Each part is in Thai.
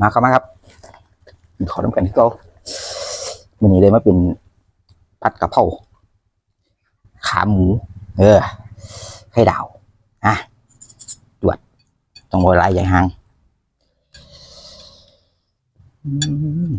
มาครับมาครับ ขอน้ำกันที่เขาวันนี้เลยมาเป็นผัดกะเพราขาหมู เออไข่ดาวอะตรวจต้องโวยลายใหญ่หาง อืม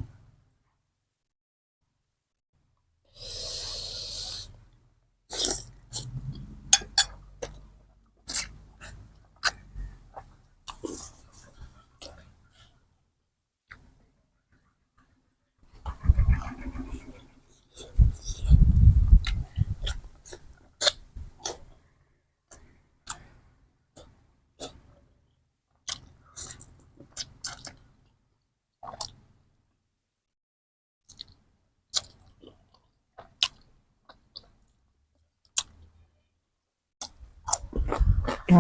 ห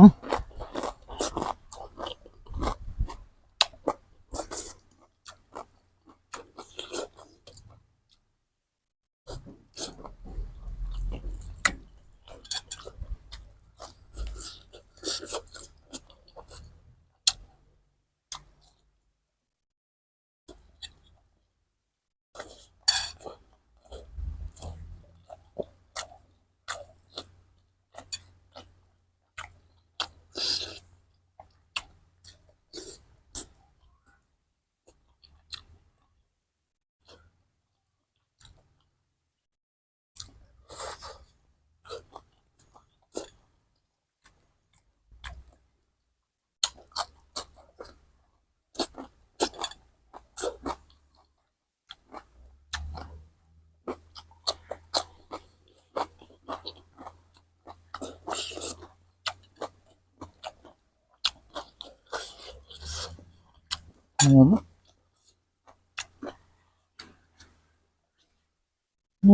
อมอื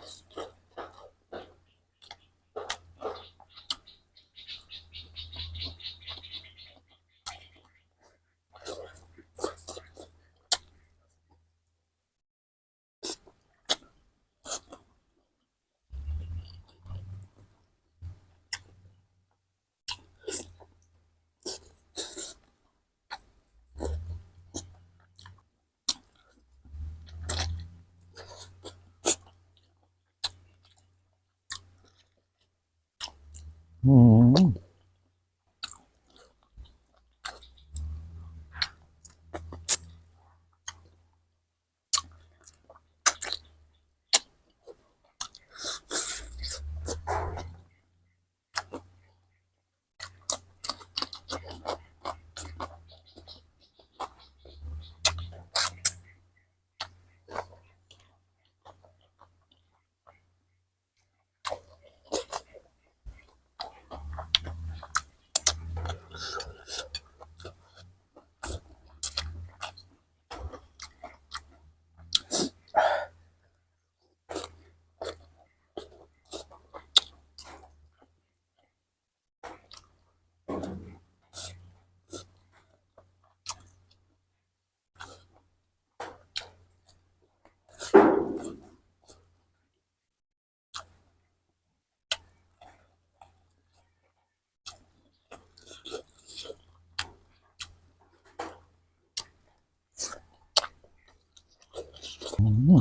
ม อื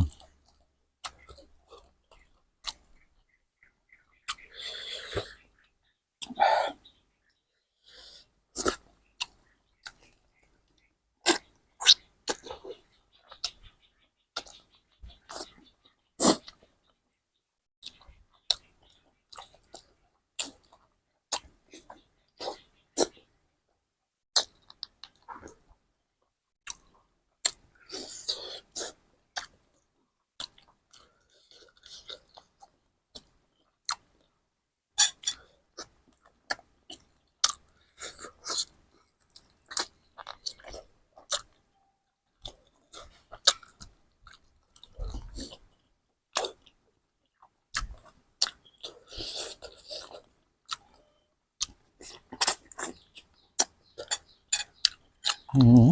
มอืมอืม